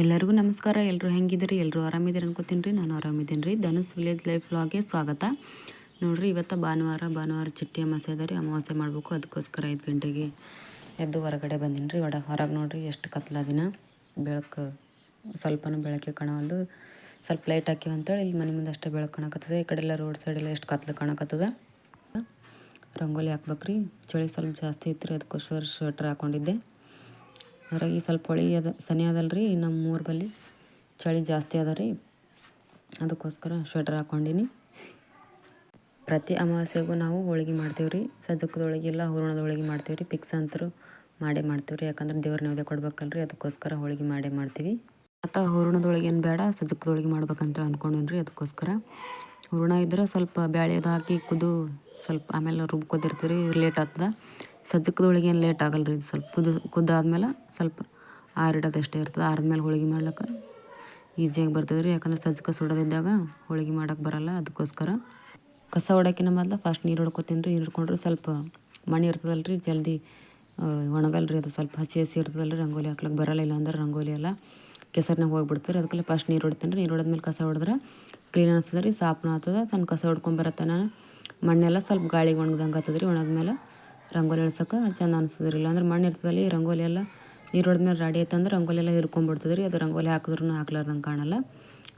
ಎಲ್ಲರಿಗೂ ನಮಸ್ಕಾರ. ಎಲ್ಲರೂ ಹೆಂಗಿದ್ದೀರಿ? ಎಲ್ಲರೂ ಆರಾಮಿದ್ದೀರಿ ಅನ್ಕೋತೀನಿ ರೀ. ನಾನು ಆರಾಮಿದ್ದೀನಿ ರೀ. ಧನುಸ್ ವಿಲೇಜ್ ಲೈಫ್ ವ್ಲಾಗೆ ಸ್ವಾಗತ. ನೋಡಿರಿ, ಇವತ್ತು ಭಾನುವಾರ ಭಾನುವಾರ ಚಿಟ್ಟಿ ಅಮಾವಾಸ್ಯೆ ಅದ ರೀ. ಅಮಾವಾಸ್ಯೆ ಮಾಡಬೇಕು. ಅದಕ್ಕೋಸ್ಕರ ಐದು ಗಂಟೆಗೆ ಎದ್ದು ಹೊರಗಡೆ ಬಂದೀನಿ ರೀ. ಒಡ ಹೊರಗೆ ನೋಡಿರಿ, ಎಷ್ಟು ಕತ್ಲ ದಿನ. ಬೆಳಕು ಸ್ವಲ್ಪನೂ ಬೆಳಕೆ ಕಾಣವಲ್ದು. ಸ್ವಲ್ಪ ಲೈಟ್ ಹಾಕಿವಿ ಅಂತೇಳಿ ಇಲ್ಲಿ ಮನೆ ಮುಂದೆ ಅಷ್ಟೇ ಬೆಳಕು ಕಾಣಕತ್ತದ. ಈ ಕಡೆ ಎಲ್ಲ ರೋಡ್ ಸೈಡೆಲ್ಲ ಎಷ್ಟು ಕತ್ಲು ಕಾಣಕತ್ತದ. ರಂಗೋಲಿ ಹಾಕ್ಬೇಕ್ರಿ. ಚಳಿ ಸ್ವಲ್ಪ ಜಾಸ್ತಿ ಇತ್ತು ರೀ ಅದಕ್ಕೋಸ್ಕರ ಸ್ವೆಟ್ರ್ ಹಾಕ್ಕೊಂಡಿದ್ದೆ ಅದ್ರಾಗ ಸ್ವಲ್ಪ ಹೊಳಿ ಅದ, ಸನಿ ಅದಲ್ಲ ರೀ ನಮ್ಮ ಊರ ಬಳಿ ಚಳಿ ಜಾಸ್ತಿ ಅದ ರೀ. ಅದಕ್ಕೋಸ್ಕರ ಸ್ವೆಟ್ರ್ ಹಾಕ್ಕೊಂಡಿನಿ ಪ್ರತಿ ಅಮಾವಾಸ್ಯೆಗೂ ನಾವು ಹೋಳಿಗೆ ಮಾಡ್ತೀವಿ ರೀ. ಸಜ್ಜಕದ ಹೋಳಿಗೆ ಇಲ್ಲ, ಹೂರಣದ ಹೋಳ್ಗೆ ಮಾಡ್ತೀವಿ ರೀ. ಪಿಕ್ಸ್ ಅಂತರೂ ಮಾಡೇ ಮಾಡ್ತೀವಿ ರೀ. ಯಾಕಂದ್ರೆ ದೇವ್ರ ನೈವೇದ್ಯ ಕೊಡ್ಬೇಕಲ್ಲ ರೀ ಅದಕ್ಕೋಸ್ಕರ ಹೋಳಿಗೆ ಮಾಡೇ ಮಾಡ್ತೀವಿ. ಮತ್ತು ಹೂರಣದ ಹೋಳ್ಗೆ ಏನು ಬೇಡ ಸಜ್ಜಕದ ಹೋಳಿಗೆ ಮಾಡ್ಬೇಕಂತ ಅಂದ್ಕೊಂಡೀನಿ ರೀ, ಅದಕ್ಕೋಸ್ಕರ. ಹೂರಣ ಇದ್ರೆ ಸ್ವಲ್ಪ ಬ್ಯಾಳೆದು ಹಾಕಿ ಕುದು ಸ್ವಲ್ಪ ಆಮೇಲೆ ರುಬ್ಕೋದಿರ್ತೀವಿ ರೀ ಲೇಟ್ ಆಗ್ತದೆ. ಸಜ್ಜಕದ ಹೋಳಿಗೆ ಏನು ಲೇಟ್ ಆಗಲ್ಲ ರೀ ಸ್ವಲ್ಪ ಕುದ, ಕುದ್ದಾದ್ಮೇಲೆ ಸ್ವಲ್ಪ ಆರಿಡೋದು ಅಷ್ಟೇ ಇರ್ತದೆ. ಆರಿದ್ಮೇಲೆ ಹೋಳಿಗೆ ಮಾಡ್ಲಿಕ್ಕೆ ಈಸಿಯಾಗಿ ಬರ್ತದೆ ರೀ. ಯಾಕಂದ್ರೆ ಸಜ್ಜಕ ಸುಡೋದಿದ್ದಾಗ ಹೋಳಿಗೆ ಮಾಡೋಕೆ ಬರಲ್ಲ, ಅದಕ್ಕೋಸ್ಕರ ಕಸ ಹೊಡೋಕ್ಕಿಂತ ಮೊದಲು ಫಸ್ಟ್ ನೀರು ಹೊಡ್ಕೊತೀನಿ ರೀ. ನೀರು ಹಿಡ್ಕೊಂಡ್ರೆ ಸ್ವಲ್ಪ ಮಣ್ಣು ಇರ್ತದಲ್ಲ ರೀ ಜಲ್ದಿ ಒಣಗಲ್ಲ ರೀ ಅದು. ಸ್ವಲ್ಪ ಹಸಿ ಹಸಿ ಇರ್ತದಲ್ಲ ರೀ ರಂಗೋಲಿ ಹಾಕ್ಲಿಕ್ಕೆ ಬರಲ್ಲ ಇಲ್ಲ ಅಂದ್ರೆ ರಂಗೋಲಿ ಎಲ್ಲ ಕೆಸರ್ನಾಗ ಹೋಗ್ಬಿಡ್ತಾರೆ ಅದಕ್ಕೆಲ್ಲ ಫಸ್ಟ್ ನೀರು ಹೊಡಿತೀನಿ ರೀ. ನೀರು ಹೊಡೆದ್ಮೇಲೆ ಕಸ ಹೊಡೆದ್ರೆ ಕ್ಲೀನ್ ಅನಿಸ್ತದೆ ರೀ ಸಾಫ್ನ ಆಗ್ತದೆ ತನ್ನ ಕಸ ಹೊಡ್ಕೊಂಬರತ್ತೆ ನಾನು ಮಣ್ಣೆಲ್ಲ ಸ್ವಲ್ಪ ಗಾಳಿಗೆ ಒಣಗ್ದಂಗೆ ಆಗ್ತದೆ ರೀ ರಂಗೋಲಿ ಇಳ್ಸೋಕೆ ಚೆಂದ ಅನಿಸ್ತದೆ ಅಂದ್ರೆ ಮಣ್ಣು ಇರ್ತದಲ್ಲಿ ರಂಗೋಲಿ ಎಲ್ಲ, ನೀರು ಹೊಡೆದ್ಮೇಲೆ ರಾಡಿ ಆಯ್ತಂದ್ರೆ ರಂಗೋಲಿ ಎಲ್ಲ ಹಿರ್ಕೊಂಬಿಡ್ತದ್ರಿ ಅದು ರಂಗೋಲಿ ಹಾಕಿದ್ರೂ ಹಾಕ್ಲಾರ್ದಂಗೆ ಕಾಣಲ್ಲ.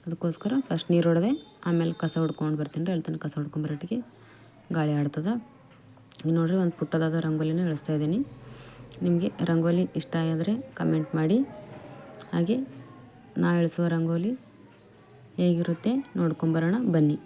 ಅದಕ್ಕೋಸ್ಕರ ಫಸ್ಟ್ ನೀರು ಹೊಡೆದೆ, ಆಮೇಲೆ ಕಸ ಹೊಡ್ಕೊಂಡು ಬರ್ತೀನಿ ರೀ. ಹೇಳ್ತಾನೆ ಕಸ ಹೊಡ್ಕೊಂಬರಟ್ಟಿಗೆ ಗಾಳಿ ಆಡ್ತದೆ. ಈಗ ನೋಡಿರಿ ಒಂದು ಪುಟ್ಟದಾದ ರಂಗೋಲಿನ ಇಳಿಸ್ತಾ ಇದ್ದೀನಿ. ನಿಮಗೆ ರಂಗೋಲಿ ಇಷ್ಟ ಆದರೆ ಕಮೆಂಟ್ ಮಾಡಿ. ಹಾಗೆ ನಾ ಇಳಿಸುವ ರಂಗೋಲಿ ಹೇಗಿರುತ್ತೆ ನೋಡ್ಕೊಂಬರೋಣ ಬನ್ನಿ.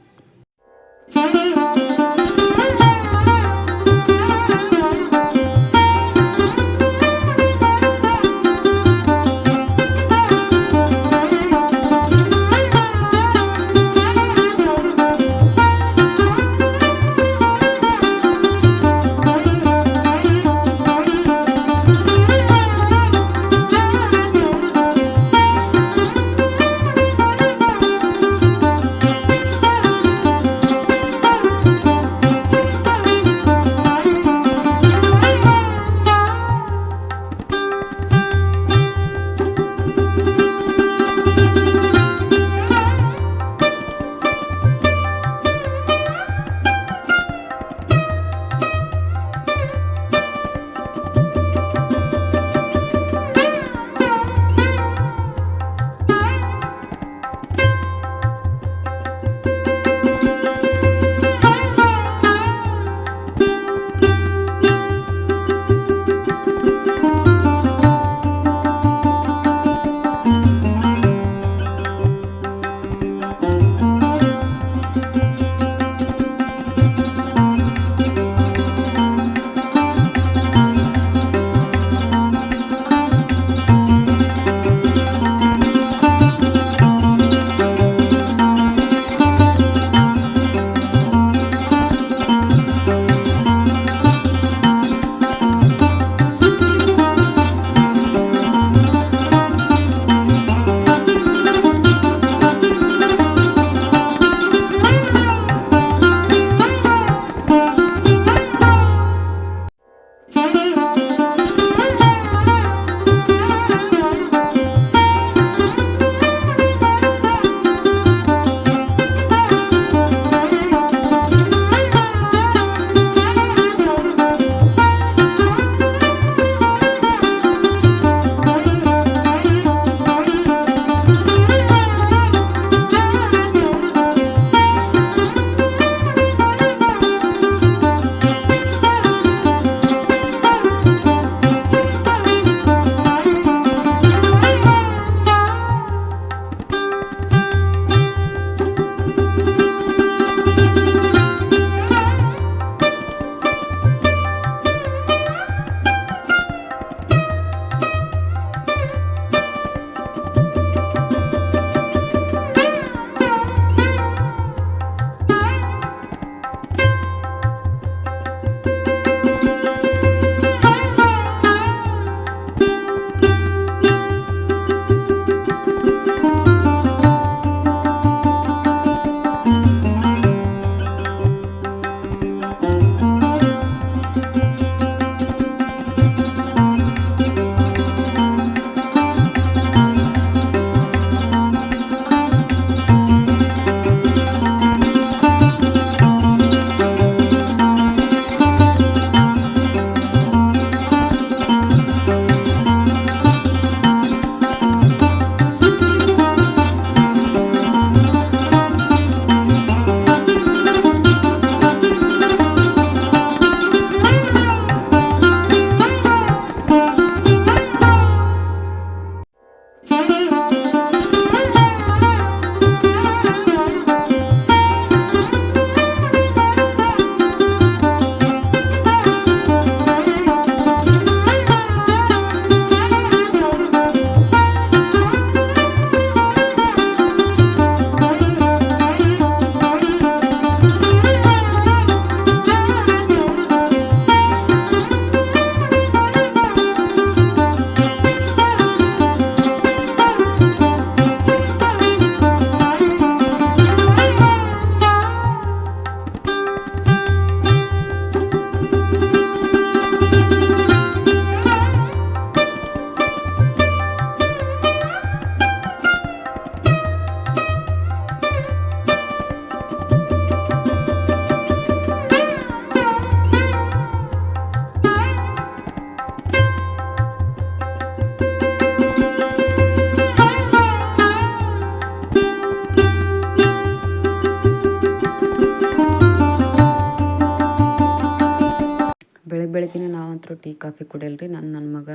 ಬೆಳಗ್ಗೆ ನಾವಂತೂ ನಾವಂತರೂ ಟೀ, ಕಾಫಿ ಕುಡಿಯಲ್ರಿ. ನಾನು ನನ್ನ ಮಗ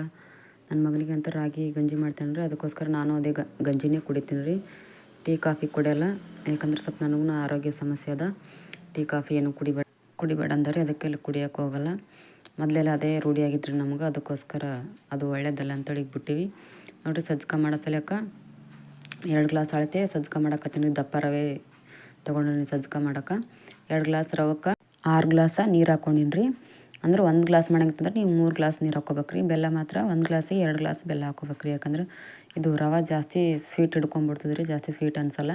ನನ್ನ ಮಗನಿಗೆ ಅಂತ ರಾಗಿ ಗಂಜಿ ಮಾಡ್ತೇನೆ ರೀ ಅದಕ್ಕೋಸ್ಕರ ನಾನು ಅದೇ ಗಂಜಿನೇ ಕುಡಿತೀನಿ ರೀ ಟೀ, ಕಾಫಿ ಕುಡಿಯಲ್ಲ. ಯಾಕಂದ್ರೆ ಸ್ವಲ್ಪ ನನಗೂ ಆರೋಗ್ಯ ಸಮಸ್ಯೆ ಅದ. ಟೀ, ಕಾಫಿ ಏನು ಕುಡಿಬೇಡ ಕುಡಿಬೇಡ ಅಂದರೆ ಅದಕ್ಕೆಲ್ಲ ಕುಡಿಯೋಕೆ ಹೋಗಲ್ಲ. ಮೊದಲೆಲ್ಲ ಅದೇ ರೂಢಿಯಾಗಿತ್ತು ರೀ ನಮಗೆ. ಅದಕ್ಕೋಸ್ಕರ ಅದು ಒಳ್ಳೇದಲ್ಲ ಅಂತೇಳಿ ಬಿಟ್ಟಿವಿ. ನೋಡಿರಿ ಸಜ್ಜಕ ಮಾಡೋ ಸಲಕ ಎರಡು ಗ್ಲಾಸ್ ಅಳತೆ ಸಜ್ಜಕ ಮಾಡಕತ್ತೀನಿ. ದಪ್ಪ ರವೆ ತೊಗೊಂಡ್ರಿ ಸಜ್ಜಕ ಮಾಡಕ್ಕೆ. ಎರಡು ಗ್ಲಾಸ್ ರವಕ್ಕೆ ಆರು ಗ್ಲಾಸ ನೀರು ಹಾಕ್ಕೊಂಡಿನಿ ರೀ ಅಂದ್ರೆ ಒಂದು ಗ್ಲಾಸ್ ಮಾಡಂಗಿತ್ತಂದ್ರೆ ನೀವು ಮೂರು ಗ್ಲಾಸ್ ನೀರು ಹಾಕೋಬೇಕ್ರಿ. ಬೆಲ್ಲ ಮಾತ್ರ ಒಂದು ಗ್ಲಾಸಿಗೆ ಎರಡು ಗ್ಲಾಸ್ ಬೆಲ್ಲ ಹಾಕೋಬೇಕ್ರಿ. ಯಾಕಂದ್ರೆ ಇದು ರವೆ ಜಾಸ್ತಿ ಸ್ವೀಟ್ ಹಿಡ್ಕೊಂಬಿಡ್ತದೆ ರೀ ಜಾಸ್ತಿ ಸ್ವೀಟ್ ಅನ್ಸಲ್ಲ.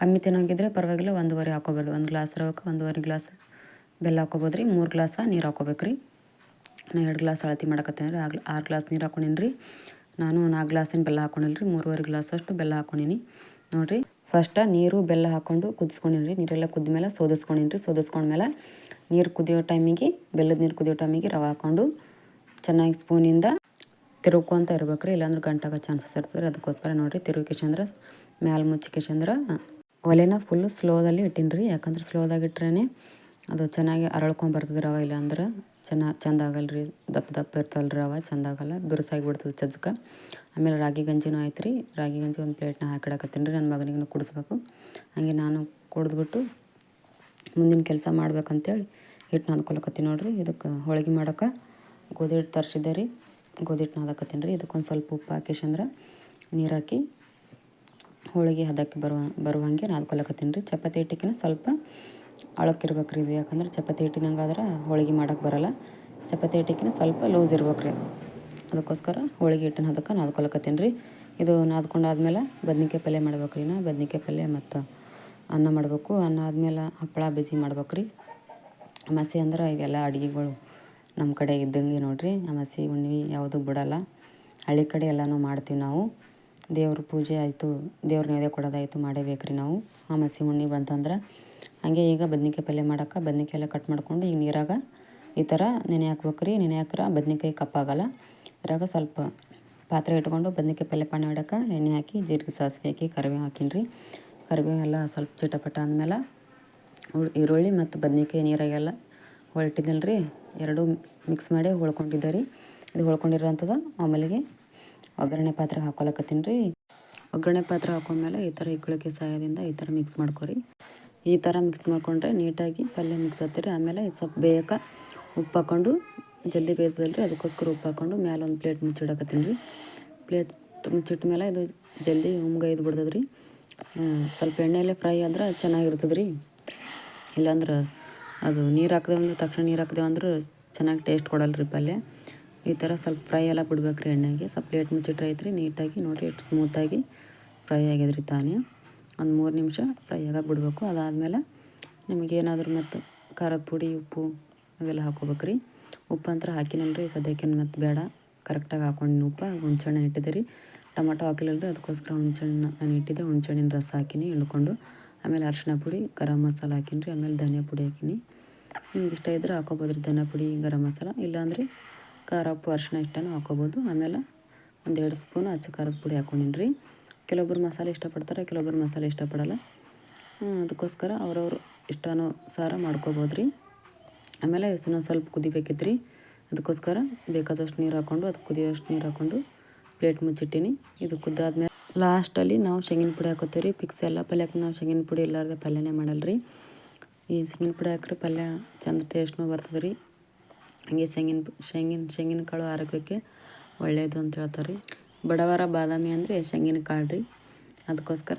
ಕಮ್ಮಿ ತಿನ್ನೋಂಗಿದ್ರೆ ಪರವಾಗಿಲ್ಲ, ಒಂದೂವರೆ ಹಾಕೋಬಾರ್ದು. ಒಂದು ಗ್ಲಾಸ್ ರವಕ್ಕೆ ಒಂದೂವರೆ ಗ್ಲಾಸ್ ಬೆಲ್ಲ ಹಾಕೋಬೋದು ರೀ ಮೂರು ಗ್ಲಾಸ ನೀರು ಹಾಕೋಬೇಕ್ರಿ. ನಾನು ಎರಡು ಗ್ಲಾಸ್ ಅಳತಿ ಮಾಡಕತ್ತೇನೆ ರೀ ಆಗ್ಲ ಆರು ಗ್ಲಾಸ್ ನೀರು ಹಾಕೊಂಡಿನಿ ರೀ ನಾನು ನಾಲ್ಕು ಗ್ಲಾಸಿನ ಬೆಲ್ಲ ಹಾಕೊಂಡಿಲ್ಲ ರೀ ಮೂರುವರೆ ಗ್ಲಾಸ್ ಅಷ್ಟು ಬೆಲ್ಲ ಹಾಕೊಂಡಿನಿ. ನೋಡಿರಿ, ಫಸ್ಟ ನೀರು ಬೆಲ್ಲ ಹಾಕ್ಕೊಂಡು ಕುದಿಸ್ಕೊಂಡಿನಿ ರೀ ನೀರೆಲ್ಲ ಕುದ್ಮೇಲೆ ಸೋದಿಸ್ಕೊಂಡಿನಿ ರೀ ಸೋದಿಸ್ಕೊಂಡ್ಮೇಲೆ ನೀರು ಕುದಿಯೋ ಟೈಮಿಗೆ, ಬೆಲ್ಲದ ನೀರು ಕುದಿಯೋ ಟೈಮಿಗೆ ರವೆ ಹಾಕ್ಕೊಂಡು ಚೆನ್ನಾಗಿ ಸ್ಪೂನಿಂದ ತಿರುಗ್ಕೊಂತ ಇರ್ಬೇಕು ರೀ ಇಲ್ಲಾಂದ್ರೆ ಗಂಟಾಗ ಚಾನ್ಸಸ್ ಇರ್ತದೆ. ಅದಕ್ಕೋಸ್ಕರ ನೋಡಿರಿ ಮ್ಯಾಲ ಮ್ಯಾಲೆ ಮುಚ್ಚಿಕೆಶಂದ್ರೆ ಒಲೆನ ಫುಲ್ಲು ಸ್ಲೋದಲ್ಲಿ ಇಟ್ಟಿನಿ ರೀ ಯಾಕಂದ್ರೆ ಸ್ಲೋದಾಗಿ ಇಟ್ರೇ ಅದು ಚೆನ್ನಾಗಿ ಅರಳ್ಕೊಂಬರ್ತದೆ ರವೆ. ಇಲ್ಲಾಂದ್ರೆ ಚೆನ್ನಾಗಿ ಚೆನ್ನ ಚಂದ ಆಗಲ್ಲ ರೀ ದಪ್ಪ ದಪ್ಪ ಇರ್ತಲ್ಲ ರವೆ. ಚೆಂದ ಆಗಲ್ಲ. ಬಿರುಸಾಗಿ ಬಿಡ್ತದೆ ಚಜ್ಕ ಆಮೇಲೆ ರಾಗಿ ಗಂಜಿನೂ ಆಯ್ತು ರೀ ರಾಗಿ ಗಂಜಿ ಒಂದು ಪ್ಲೇಟ್ನ ಹಾಕಿಡಕತ್ತೀನಿ ರೀ. ನನ್ನ ಮಗನಿಗೂ ಕುಡಿಸ್ಬೇಕು. ಹಾಗೆ ನಾನು ಕುಡಿದ್ಬಿಟ್ಟು ಮುಂದಿನ ಕೆಲಸ ಮಾಡ್ಬೇಕಂತೇಳಿ ಹಿಟ್ಟು ನಾದ್ಕೊಳಕತ್ತೀನಿ ನೋಡಿರಿ. ಇದಕ್ಕೆ ಹೋಳಿಗೆ ಮಾಡೋಕೆ ಗೋಧಿ ಹಿಟ್ಟು ತರಿಸಿದ್ದೆ ರೀ. ಗೋಧಿ ಹಿಟ್ಟು ನಾದಕತ್ತೀನಿ ರೀ. ಇದಕ್ಕೊಂದು ಸ್ವಲ್ಪ ಉಪ್ಪು ಹಾಕಿಸಂದ್ರೆ ನೀರು ಹಾಕಿ ಹೋಳಿಗೆ ಹದಕ್ಕೆ ಬರುವ, ಬರುವಂಗೆ ನಾದ್ಕೊಳಕತ್ತೀನಿ ರೀ. ಚಪಾತಿ ಹಿಟ್ಟಿಗಿನ ಸ್ವಲ್ಪ ಅಳಕ್ಕಿರ್ಬೇಕು ರೀ ಇದು. ಯಾಕಂದ್ರೆ ಚಪಾತಿ ಹಿಟ್ಟಿನಂಗಾದ್ರೆ ಹೋಳಿಗೆ ಮಾಡೋಕೆ ಬರಲ್ಲ. ಚಪಾತಿ ಹಿಟ್ಟಿಗಿನ ಸ್ವಲ್ಪ ಲೂಸ್ ಇರ್ಬೇಕು ರೀ. ಅದಕ್ಕೋಸ್ಕರ ಹೋಳಿಗೆ ಹಿಟ್ಟಿನ ಹದಕ್ಕೆ ನಾದ್ಕೊಳಕತ್ತೀನಿ ರೀ. ಇದು ನಾದ್ಕೊಂಡಾದ್ಮೇಲೆ ಬದ್ನಿಕಾಯಿ ಪಲ್ಯ ಮಾಡ್ಬೇಕು ರೀ ನಾ. ಬದ್ನಿಕಾಯಿ ಪಲ್ಯ ಮತ್ತು ಅನ್ನ ಮಾಡಬೇಕು. ಅನ್ನ ಆದಮೇಲೆ ಹಪ್ಪಳ, ಬಜ್ಜಿ ಮಾಡ್ಬೇಕು ರೀ ಅಮಾಸೆ ಅಂದ್ರೆ ಇವೆಲ್ಲ ಅಡುಗೆಗಳು ನಮ್ಮ ಕಡೆ ಇದ್ದಂಗೆ ನೋಡಿರಿ. ಅಮಾಸೆ, ಹುಣ್ಣಿಮೆ ಯಾವುದು ಬಿಡಲ್ಲ. ಹಳ್ಳಿ ಕಡೆ ಎಲ್ಲನೂ ಮಾಡ್ತೀವಿ ನಾವು. ದೇವ್ರ ಪೂಜೆ ಆಯಿತು, ದೇವ್ರ ನೈವೇದ್ಯ ಕೊಡೋದಾಯಿತು ಮಾಡೇಬೇಕು ರೀ ನಾವು. ಅಮಾಸೆ, ಹುಣ್ಣಿಮೆ ಬಂತಂದ್ರೆ ಹಾಗೆ ಈಗ ಬದ್ನಿಕಾಯಿ ಪಲ್ಯ ಮಾಡೋಕೆ ಬದ್ನಿಕಾಯಿ ಎಲ್ಲ ಕಟ್ ಮಾಡ್ಕೊಂಡು ಈಗ ನೀರಾಗ ಈ ಥರ ನೆನೆ ಹಾಕ್ಬೇಕು ರೀ ನೆನೆ ಹಾಕ್ರೆ ಬದ್ನಿಕಾಯಿ ಕಪ್ಪಾಗಲ್ಲ ಇದ್ರಾಗ ಸ್ವಲ್ಪ ಪಾತ್ರೆ ಇಟ್ಕೊಂಡು ಬದ್ನಿಕಾಯಿ ಪಲ್ಯ ಪಾನಿ ಇಡೋಕೆ ಎಣ್ಣೆ ಹಾಕಿ, ಜೀರಿಗೆ ಸಾಸಿವೆ ಹಾಕಿ, ಕರಿಬೇವು ಹಾಕಿನ್ರಿ. ರೀ ಕರಿಬೇವು ಎಲ್ಲ ಸ್ವಲ್ಪ ಚಿಟಪಟ ಅಂದಮೇಲೆ ಈರುಳ್ಳಿ ಮತ್ತು ಬದ್ನಿಕಾಯಿ ನೀರಾಗೆಲ್ಲ ಹೊರಟಿದ್ದಲ್ಲ ರೀ ಎರಡೂ ಮಿಕ್ಸ್ ಮಾಡಿ ಹೊಳ್ಕೊಂಡಿದ್ದೆ ರೀ ಇದು ಹೊಳ್ಕೊಂಡಿರೋಂಥದ್ದು ಆಮೇಲೆಗೆ ಒಗ್ಗರಣೆ ಪಾತ್ರೆ ಹಾಕೊಳಕತ್ತೀನಿ ರೀ. ಒಗ್ಗರಣೆ ಪಾತ್ರೆ ಹಾಕೊಂಡ್ಮೇಲೆ ಈ ಥರ ಇಕ್ಕಳಿಕೆ ಸಹಾಯದಿಂದ ಈ ಥರ ಮಿಕ್ಸ್ ಮಾಡ್ಕೊರಿ. ಈ ಥರ ಮಿಕ್ಸ್ ಮಾಡ್ಕೊಂಡ್ರೆ ನೀಟಾಗಿ ಪಲ್ಯ ಮಿಕ್ಸ್ ಆಗ್ತೀರಿ ಆಮೇಲೆ ಇದು ಸ್ವಲ್ಪ ಬೇಯಕ್ಕೆ ಉಪ್ಪು ಹಾಕ್ಕೊಂಡು, ಜಲ್ದಿ ಬೇಯ್ತದಲ್ಲ ರೀ ಅದಕ್ಕೋಸ್ಕರ ಉಪ್ಪು ಹಾಕ್ಕೊಂಡು ಮೇಲೆ ಒಂದು ಪ್ಲೇಟ್ ಮುಚ್ಚಿಡಕತ್ತೀನಿ ರೀ. ಪ್ಲೇಟ್ ಮುಚ್ಚಿಟ್ಟ ಮೇಲೆ ಇದು ಜಲ್ದಿ ಉಮ್ಗೈದು ಬಿಡ್ತದೆ ಸ್ವಲ್ಪ ಎಣ್ಣೆಯಲ್ಲೇ ಫ್ರೈ ಆದ್ರೆ ಚೆನ್ನಾಗಿರ್ತದೆ ರೀ ಇಲ್ಲಾಂದ್ರೆ ಅದು ನೀರು ಹಾಕ್ದೇವು ಅಂದ್ರೆ ತಕ್ಷಣ ನೀರು ಹಾಕಿದೆವು ಅಂದ್ರೆ ಚೆನ್ನಾಗಿ ಟೇಸ್ಟ್ ಕೊಡಲ್ಲ ರೀ ಪಲ್ಯ. ಈ ಥರ ಸ್ವಲ್ಪ ಫ್ರೈ ಎಲ್ಲ ಬಿಡ್ಬೇಕು ರೀ ಎಣ್ಣೆಗೆ. ಸ್ವಲ್ಪ ಪ್ಲೇಟ್ ಮುಚ್ಚಿಟ್ರೆ ಐತ್ರಿ, ನೀಟಾಗಿ ನೋಡಿರಿ ಎಷ್ಟು ಸ್ಮೂತಾಗಿ ಫ್ರೈ ಆಗ್ಯದ ರೀ ತಾನೇ. ಒಂದು ಮೂರು ನಿಮಿಷ ಫ್ರೈ ಆಗಕ್ಕೆ ಬಿಡಬೇಕು. ಅದಾದಮೇಲೆ ನಿಮಗೇನಾದ್ರೂ ಮತ್ತು ಖಾರದ ಪುಡಿ, ಉಪ್ಪು ಅವೆಲ್ಲ ಹಾಕೋಬೇಕು ರೀ ಉಪ್ಪು ಅಂತ ಹಾಕಿನಲ್ಲ ರೀ ಸದ್ಯಕ್ಕೆ ಮತ್ತು ಬೇಡ. ಕರೆಕ್ಟಾಗಿ ಹಾಕೊಂಡು ಉಪ್ಪು ಹುಣ್ಸೆಹಣ್ಣು ಇಟ್ಟಿದ್ದೆ ರೀ ಟೊಮಟೊ ಹಾಕಿಲ್ಲ ಅದಕ್ಕೋಸ್ಕರ ಹುಣ್ಸೆಹಣ್ಣು ನಾನು ಇಟ್ಟಿದ್ದೆ. ಹುಣ್ಸೆಹಣ್ಣಿನ ರಸ ಹಾಕಿನಿ ಇಳ್ಕೊಂಡು ಆಮೇಲೆ ಅರಿಶಿನ ಪುಡಿ, ಗರಂ ಮಸಾಲ ಹಾಕಿನಿ ಆಮೇಲೆ ಧನಿಯಾ ಪುಡಿ ಹಾಕಿನಿ. ನಿಮ್ಗೆ ಇಷ್ಟ ಇದ್ದರೆ ಹಾಕೋಬೋದು ರೀ ಧನಿಯಾ ಪುಡಿ, ಗರಂ ಮಸಾಲ. ಇಲ್ಲಾಂದರೆ ಖಾರ ಉಪ್ಪು, ಅರಿಶಿನ ಇಷ್ಟನೂ ಹಾಕೋಬೋದು. ಆಮೇಲೆ ಒಂದೆರಡು ಸ್ಪೂನು ಅಚ್ಚ ಖಾರದ ಪುಡಿ ಹಾಕೊಂಡಿನಿ ರೀ ಕೆಲವೊಬ್ರು ಮಸಾಲೆ ಇಷ್ಟಪಡ್ತಾರೆ ಕೆಲವೊಬ್ಬರು ಮಸಾಲೆ ಇಷ್ಟಪಡಲ್ಲ. ಅದಕ್ಕೋಸ್ಕರ ಅವ್ರವ್ರು ಇಷ್ಟನೋ ಸಾರ ರೀ ಆಮೇಲೆ ಹೆಸರು ಸ್ವಲ್ಪ ಕುದಿಬೇಕಿತ್ತು ರೀ ಅದಕ್ಕೋಸ್ಕರ ಬೇಕಾದಷ್ಟು ನೀರು ಹಾಕ್ಕೊಂಡು ಅದು ಕುದಿಯೋಷ್ಟು ನೀರು ಹಾಕ್ಕೊಂಡು ಪ್ಲೇಟ್ ಮುಚ್ಚಿಟ್ಟಿನಿ. ಇದು ಕುದ್ದಾದ್ಮೇಲೆ ಲಾಸ್ಟಲ್ಲಿ ನಾವು ಶೇಂಗಿನ ಪುಡಿ ಹಾಕೋತೀವಿ ರೀ ಪಿಕ್ಸ್ ಎಲ್ಲ ಪಲ್ಯಕ್ಕೆ ನಾವು ಶೇಂಗಿನ ಪುಡಿ ಇಲ್ಲಾರ್ದೆ ಪಲ್ಯನೇ ಮಾಡಲ್ಲ ರೀ ಈ ಶೇಂಗಿನ ಪುಡಿ ಹಾಕ್ರೆ ಪಲ್ಯ ಚಂದ ಟೇಸ್ಟ್ನೂ ಬರ್ತದೆ ರೀ. ಹಂಗೆ ಶೇಂಗಿನ ಶೇಂಗಿನ ಶೇಂಗಿನ ಕಾಳು ಆರೋಗ್ಯಕ್ಕೆ ಒಳ್ಳೆಯದು ಅಂತ ಹೇಳ್ತಾರೆ ರೀ ಬಡವರ ಬಾದಾಮಿ ಅಂದರೆ ಶೇಂಗಿನ ಕಾಳು ರೀ. ಅದಕ್ಕೋಸ್ಕರ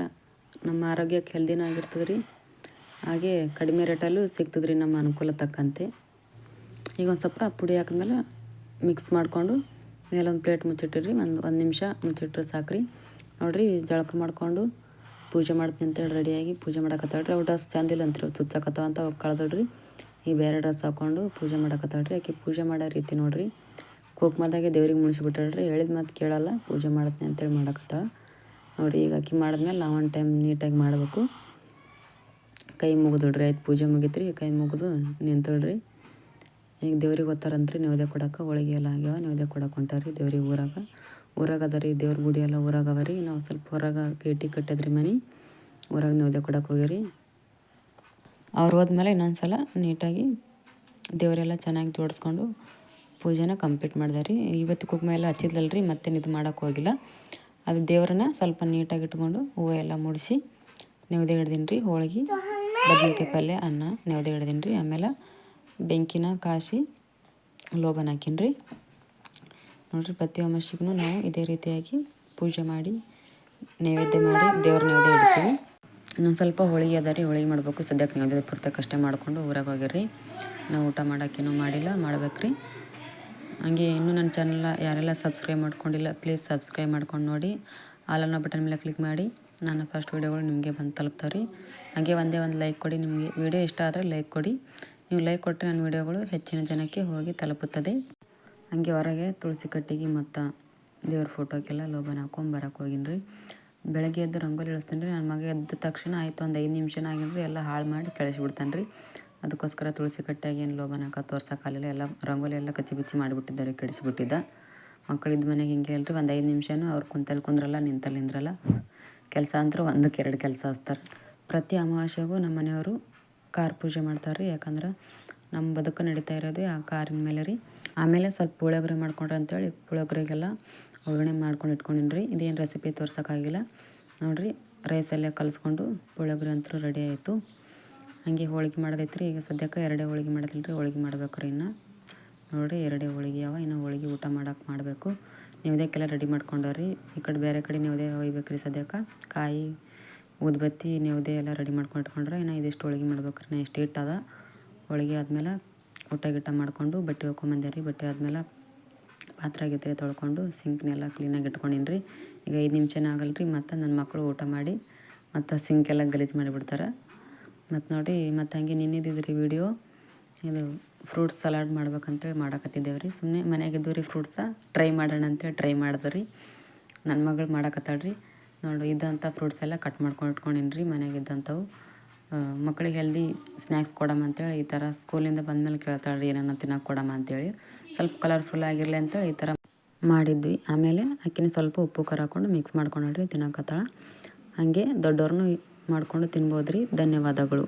ನಮ್ಮ ಆರೋಗ್ಯಕ್ಕೆ ಹೆಲ್ದಿನೂ ಆಗಿರ್ತದೆ ರೀ. ಹಾಗೆ ಕಡಿಮೆ ರೇಟಲ್ಲೂ ಸಿಗ್ತದೆ ನಮ್ಮ ಅನುಕೂಲ ತಕ್ಕಂತೆ. ಈಗ ಒಂದು ಸ್ವಲ್ಪ ಪುಡಿ ಹಾಕಿದ್ಮೇಲೆ ಮಿಕ್ಸ್ ಮಾಡಿಕೊಂಡು ಮೇಲೊಂದು ಪ್ಲೇಟ್ ಮುಚ್ಚಿಟ್ಟಿರಿ ಒಂದು ಒಂದು ನಿಮಿಷ ಮುಚ್ಚಿಟ್ರೆ ಸಾಕ್ರಿ. ನೋಡಿರಿ, ಜಳಕ ಮಾಡಿಕೊಂಡು ಪೂಜೆ ಮಾಡ್ತೀನಿ ಅಂತೇಳಿ ರೆಡಿಯಾಗಿ ಪೂಜೆ ಮಾಡಕತ್ತಾಳ್ರಿ. ಅವು ಡ್ರೆಸ್ ಚಂದಿಲ್ಲ ಅಂತೀರಿ ಚುಚ್ಚಕತ್ತಾವ ಅಂತ ಅವು ಕಳೆದಳ್ರಿ. ಈ ಬೇರೆ ಡ್ರೆಸ್ ಹಾಕ್ಕೊಂಡು ಪೂಜೆ ಮಾಡಕತ್ತಾಳ್ರಿ. ಆಕೆ ಪೂಜೆ ಮಾಡೋ ರೀತಿ ನೋಡಿರಿ. ಕುಕ್ಮದಾಗೆ ದೇವ್ರಿಗೆ ಮುಣಿಸ್ಬಿಟ್ಟಾಳ್ರಿ. ಹೇಳಿದ ಮಾತು ಕೇಳಲ್ಲ, ಪೂಜೆ ಮಾಡತ್ನಿ ಅಂತೇಳಿ ಮಾಡಕತ್ತಾಳ. ನೋಡಿ ಈಗ ಅಕ್ಕಿ ಮಾಡಿದ್ಮೇಲೆ ನಾವು ಒಂದು ಟೈಮ್ ನೀಟಾಗಿ ಮಾಡಬೇಕು. ಕೈ ಮುಗಿದ್ರಿ ಆಯ್ತು ಪೂಜೆ ಮುಗಿತ್ರಿ. ಕೈ ಮುಗಿದು ನಿಂತಳ್ರಿ ಈಗ ದೇವ್ರಿಗೆ ಓದ್ತಾರಂತ್ರಿ ನೈವೇದ್ಯ ಕೊಡಕ್ಕೆ ಹೋಳಿಗೆ ಎಲ್ಲ ಆಗ್ಯಾವ, ನೈವೇದ್ಯ ಕೊಡಕ್ಕೆ ಹೊಂಟಾರಿ ದೇವ್ರಿಗೆ ಊರಾಗ. ಊರಾಗ ಅದ ರೀ ದೇವ್ರ ಗುಡಿ ಎಲ್ಲ ಊರಾಗ ಅವ ರೀ ನಾವು ಸ್ವಲ್ಪ ಹೊರಗೆ ಕೇಟಿ ಕಟ್ಟದ್ರಿ ಮನೆ, ಊರಾಗ ನೈವೇದ್ಯ ಕೊಡಕ್ಕೆ ಹೋಗಿರಿ ಅವ್ರು ಹೋದ್ಮೇಲೆ ಇನ್ನೊಂದು ಸಲ ನೀಟಾಗಿ ದೇವರೆಲ್ಲ ಚೆನ್ನಾಗಿ ಜೋಡಿಸ್ಕೊಂಡು ಪೂಜೆನ ಕಂಪ್ಲೀಟ್ ಮಾಡಿದೆ ರೀ ಇವತ್ತು ಕುಕ್ಮ ಎಲ್ಲ ಹಚ್ಚಿದ್ಲಲ್ಲ ರೀ ಮತ್ತೇನು ಇದು ಮಾಡೋಕ್ಕೆ ಹೋಗಿಲ್ಲ. ಅದು ದೇವ್ರನ್ನ ಸ್ವಲ್ಪ ನೀಟಾಗಿ ಇಟ್ಕೊಂಡು ಹೂವು ಎಲ್ಲ ಮುಡಿಸಿ ನೈವೇದ್ಯ ಹಿಡ್ದೀನಿ ರೀ ಹೋಳಿಗೆ, ಬದನೆಕಾಯಿ ಪಲ್ಯ, ಅನ್ನ ನೈವೇದ್ಯ ಹಿಡ್ದೀನಿ ರೀ ಆಮೇಲೆ ಬೆಂಕಿನ ಕಾಸಿ ಲೋಬನ್ ಹಾಕಿನ್ರಿ. ನೋಡಿರಿ ಪ್ರತಿ ಅಮಾಸಿಗೂ ನಾವು ಇದೇ ರೀತಿಯಾಗಿ ಪೂಜೆ ಮಾಡಿ, ನೈವೇದ್ಯ ಮಾಡಿ ದೇವ್ರ ನೈವೇದ್ಯ ಇಡ್ತೀವಿ. ಇನ್ನೊಂದು ಸ್ವಲ್ಪ ಹೋಳಿಗೆ ಅದ ರೀ ಹೋಳಿಗೆ ಮಾಡಬೇಕು. ಸದ್ಯಕ್ಕೆ ನೈವೇದ್ಯ ಪೂರ್ತಕ್ಕೆ ಅಷ್ಟೇ ಮಾಡಿಕೊಂಡು ಊರಾಗ ಹೋಗಿರಿ ನಾವು ಊಟ ಮಾಡೋಕ್ಕೇನೂ ಮಾಡಿಲ್ಲ ಮಾಡ್ಬೇಕು ರೀ ಹಂಗೆ ಇನ್ನೂ ನನ್ನ ಚಾನಲ್ನ ಯಾರೆಲ್ಲ ಸಬ್ಸ್ಕ್ರೈಬ್ ಮಾಡ್ಕೊಂಡಿಲ್ಲ ಪ್ಲೀಸ್ ಸಬ್ಸ್ಕ್ರೈಬ್ ಮಾಡ್ಕೊಂಡು ನೋಡಿ. ಆಲನ್ನ ಬಟನ್ ಮೇಲೆ ಕ್ಲಿಕ್ ಮಾಡಿ. ನನ್ನ ಫಸ್ಟ್ ವೀಡಿಯೋಗಳು ನಿಮಗೆ ಬಂದು ತಲುಪ್ತಾವ್ರಿ. ಹಾಗೆ ಒಂದೇ ಒಂದು ಲೈಕ್ ಕೊಡಿ. ನಿಮಗೆ ವಿಡಿಯೋ ಇಷ್ಟ ಆದರೆ ಲೈಕ್ ಕೊಡಿ. ನೀವು ಲೈಕ್ ಕೊಟ್ಟರೆ ನನ್ನ ವಿಡಿಯೋಗಳು ಹೆಚ್ಚಿನ ಜನಕ್ಕೆ ಹೋಗಿ ತಲುಪುತ್ತದೆ. ಹಂಗೆ ಹೊರಗೆ ತುಳಸಿ ಕಟ್ಟಿಗೆ ಮತ್ತು ದೇವ್ರ ಫೋಟೋಕ್ಕೆಲ್ಲ ಲೋಬನ್ ಹಾಕೊಂಡು ಹೋಗಿನಿ ರೀ ಬೆಳಗ್ಗೆ ಎದ್ದು ರಂಗೋಲಿ ಇಳಿಸ್ತೀನಿ ರೀ. ನನ್ನ ಮಗ ಎದ್ದ ತಕ್ಷಣ ಆಯಿತು, ಒಂದು ಐದು ನಿಮಿಷನ ಆಗಿನ್ರಿ. ಎಲ್ಲ ಹಾಳು ಮಾಡಿ ಕಳಿಸಿಬಿಡ್ತಾನೆ ರೀ. ಅದಕ್ಕೋಸ್ಕರ ತುಳಸಿ ಕಟ್ಟಾಗಿ ಏನು ಲೋಬನ್ ಹಾಕ ತೋರ್ಸೋಕ್ಕಾಗಲಿಲ್ಲ ಎಲ್ಲ ರಂಗೋಲಿ ಎಲ್ಲ ಕಚ್ಚಿ ಬಿಚ್ಚಿ ಮಾಡಿಬಿಟ್ಟಿದ್ದಾರೆ ಕೆಡಿಸಿಬಿಟ್ಟಿದ್ದ ಮಕ್ಕಳಿದ್ದ ಮನೆಗೆ ಹಿಂಗೆ ಅಲ್ರಿ ಒಂದು ಐದು ನಿಮಿಷನೂ ಅವ್ರು ಕುಂತಲ್ಲಿ ಕುಂದ್ರಲ್ಲ, ನಿಂತಲ್ಲಿ ನಿಂದ್ರಲ್ಲ. ಕೆಲಸ ಅಂತೂ ಒಂದಕ್ಕೆ ಎರಡು ಕೆಲಸ ಹಚ್ತಾರೆ. ಪ್ರತಿ ಅಮಾವಾಸ್ಯೆಗೂ ನಮ್ಮ ಮನೆಯವರು ಕಾರ್ ಪೂಜೆ ಮಾಡ್ತಾರೆ ರೀ ಯಾಕಂದ್ರೆ ನಮ್ಮ ಬದುಕು ನಡೀತಾ ಇರೋದು ಆ ಕಾರಿನ ಮೇಲೆ ರೀ. ಆಮೇಲೆ ಸ್ವಲ್ಪ ಪುಳಿಯೋಗರೆ ಮಾಡ್ಕೊಂಡ್ರೆ ಅಂತೇಳಿ ಪುಳಿಯೋಗರೆಗೆಲ್ಲ ಒಗ್ಗರಣೆ ಮಾಡ್ಕೊಂಡು ಇಟ್ಕೊಂಡಿನಿ ರೀ ಇದೇನು ರೆಸಿಪಿ ತೋರ್ಸೋಕ್ಕಾಗಿಲ್ಲ. ನೋಡಿರಿ ರೈಸಲ್ಲೇ ಕಲಿಸ್ಕೊಂಡು ಪುಳಿಯೋಗರೆ ಅಂತೂ ರೆಡಿ ಆಯಿತು. ಹಂಗೆ ಹೋಳಿಗೆ ಮಾಡೋದೈತ್ರಿ. ಈಗ ಸದ್ಯಕ್ಕೆ ಎರಡೇ ಹೋಳಿಗೆ ಮಾಡೋದಿಲ್ಲ ರೀ ಹೋಳಿಗೆ ಮಾಡ್ಬೇಕು ರೀ ಇನ್ನು. ನೋಡಿರಿ, ಎರಡೇ ಹೋಳಿಗೆ ಯಾವ ಇನ್ನು ಹೋಳಿಗೆ ಊಟ ಮಾಡೋಕೆ ಮಾಡಬೇಕು. ನೈವೇದ್ಯಕ್ಕೆಲ್ಲ ರೆಡಿ ಮಾಡ್ಕೊಂಡವ್ರಿ. ಈ ಕಡೆ ಬೇರೆ ಕಡೆ ನೈವೇದ್ಯ ಒಯ್ಬೇಕು ರೀ ಸದ್ಯಕ್ಕೆ. ಕಾಯಿ ಊದ್ಬತ್ತಿ ಯಾವುದೇ ಎಲ್ಲ ರೆಡಿ ಮಾಡ್ಕೊಂಡು ಇಟ್ಕೊಂಡ್ರೆ ಇನ್ನು ಇದಿಷ್ಟು ಹೋಳಿಗೆ ಮಾಡ್ಬೇಕು ರೀ ನಾ ಇಷ್ಟು ಹಿಟ್ಟದ ಹೋಳಿಗೆ ಆದಮೇಲೆ ಊಟ ಗೀಟ ಮಾಡಿಕೊಂಡು ಬಟ್ಟೆ ರೀ. ಬಟ್ಟೆ ಆದಮೇಲೆ ಪಾತ್ರೆ ಗಿತ್ರೆ ತೊಳ್ಕೊಂಡು ಸಿಂಕ್ನೆಲ್ಲ ಕ್ಲೀನಾಗಿ ಇಟ್ಕೊಂಡಿನಿ ರೀ. ಈಗ ಐದು ನಿಮಿಷನೇ ಆಗಲ್ಲ ರೀ ಮತ್ತು ನನ್ನ ಮಕ್ಕಳು ಊಟ ಮಾಡಿ ಮತ್ತು ಸಿಂಕೆಲ್ಲ ಗಲೀಜು ಮಾಡಿಬಿಡ್ತಾರೆ. ಮತ್ತು ನೋಡಿ, ಮತ್ತು ಹಂಗೆ ನಿನ್ನಿದ್ದಿದ್ರಿ ವಿಡಿಯೋ ಇದು ಫ್ರೂಟ್ಸ್ ಸಲಾಡ್ ಮಾಡ್ಬೇಕಂತೇಳಿ ಮಾಡಕತ್ತಿದ್ದೇವೆ ರೀ. ಸುಮ್ಮನೆ ಮನೆಯಾಗಿದ್ದು ರೀ ಫ್ರೂಟ್ಸ ಟ್ರೈ ಮಾಡೋಣ ಅಂತೇಳಿ ಟ್ರೈ ಮಾಡಿದೆ ನನ್ನ ಮಗಳು ಮಾಡಕತ್ತಾಳ ರೀ. ನೋಡಿ ಇದ್ದಂಥ ಫ್ರೂಟ್ಸ್ ಎಲ್ಲ ಕಟ್ ಮಾಡ್ಕೊಂಡು ಇಟ್ಕೊಂಡಿನಿ ರೀ ಮನೆಯಾಗಿದ್ದಂಥವು ಮಕ್ಕಳಿಗೆ ಹೆಲ್ದಿ ಸ್ನ್ಯಾಕ್ಸ್ ಕೊಡಮ್ಮ ಅಂತೇಳಿ ಈ ಥರ ಸ್ಕೂಲಿಂದ ಬಂದಮೇಲೆ ಕೇಳ್ತಾಳೆ ರೀ ಏನನ್ನ ತಿನ್ನೋಕೆ ಕೊಡಮ್ಮ ಅಂತೇಳಿ. ಸ್ವಲ್ಪ ಕಲರ್ಫುಲ್ ಆಗಿರಲಿ ಅಂತೇಳಿ ಈ ಥರ ಮಾಡಿದ್ವಿ. ಆಮೇಲೆ ಅಕ್ಕಿನ ಸ್ವಲ್ಪ ಉಪ್ಪು, ಖಾರ ಹಾಕ್ಕೊಂಡು ಮಿಕ್ಸ್ ಮಾಡ್ಕೊಂಡ್ರಿ ತಿನ್ನಕತ್ತಾಳ. ಹಾಗೆ ದೊಡ್ಡವ್ರನ್ನೂ ಮಾಡಿಕೊಂಡು ತಿನ್ಬೋದು ರೀ ಧನ್ಯವಾದಗಳು.